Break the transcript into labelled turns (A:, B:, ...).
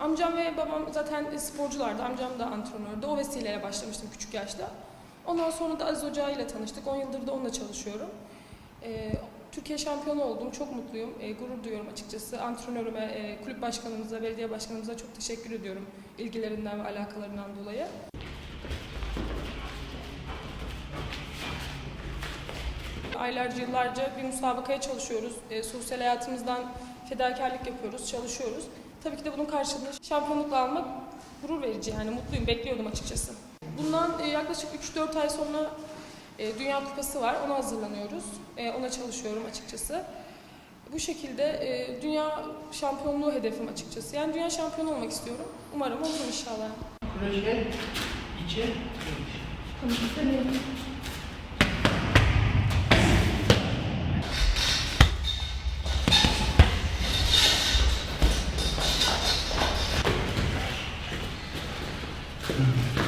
A: Amcam ve babam zaten sporculardı. Amcam da antrenördü. O vesileyle başlamıştım küçük yaşta. Ondan sonra da Aziz Hoca ile tanıştık. 10 yıldır da onunla çalışıyorum. Ee, Türkiye şampiyonu oldum. Çok mutluyum. Ee, gurur duyuyorum açıkçası. Antrenörüme, e, kulüp başkanımıza, belediye başkanımıza çok teşekkür ediyorum ilgilerinden ve alakalarından dolayı. Aylarca, yıllarca bir müsabakaya çalışıyoruz. E, sosyal hayatımızdan fedakarlık yapıyoruz, çalışıyoruz. Tabii ki de bunun karşılığında şampiyonlukla almak gurur verici yani mutluyum, bekliyordum açıkçası. Bundan e, yaklaşık 3-4 ay sonra e, Dünya Kupası var, ona hazırlanıyoruz. E, ona çalışıyorum açıkçası. Bu şekilde e, dünya şampiyonluğu hedefim açıkçası. Yani dünya şampiyonu olmak istiyorum. Umarım olurum inşallah.
B: Proje içi
A: Tamam, Thank you.